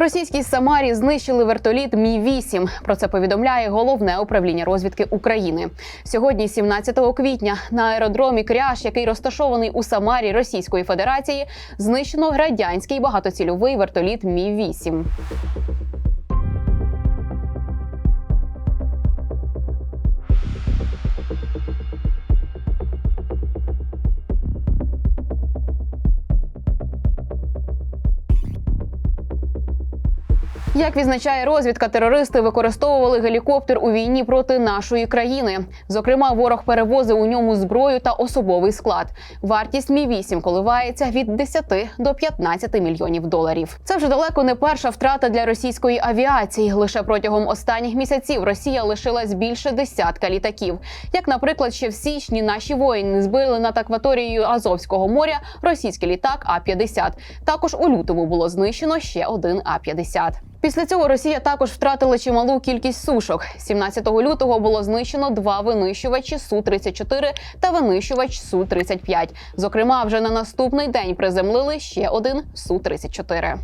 Російській Самарі знищили вертоліт Мі 8 Про це повідомляє головне управління розвідки України. Сьогодні, 17 квітня, на аеродромі Кряж, який розташований у Самарі Російської Федерації, знищено радянський багатоцільовий вертоліт Мі 8 Як відзначає розвідка, терористи використовували гелікоптер у війні проти нашої країни. Зокрема, ворог перевозив у ньому зброю та особовий склад. Вартість мі 8 коливається від 10 до 15 мільйонів доларів. Це вже далеко не перша втрата для російської авіації. Лише протягом останніх місяців Росія лишилась більше десятка літаків. Як, наприклад, ще в січні наші воїни збили над акваторією Азовського моря російський літак А 50 Також у лютому було знищено ще один А 50 Після цього Росія також втратила чималу кількість сушок. 17 лютого було знищено два винищувачі су 34 та винищувач су 35 Зокрема, вже на наступний день приземлили ще один су 34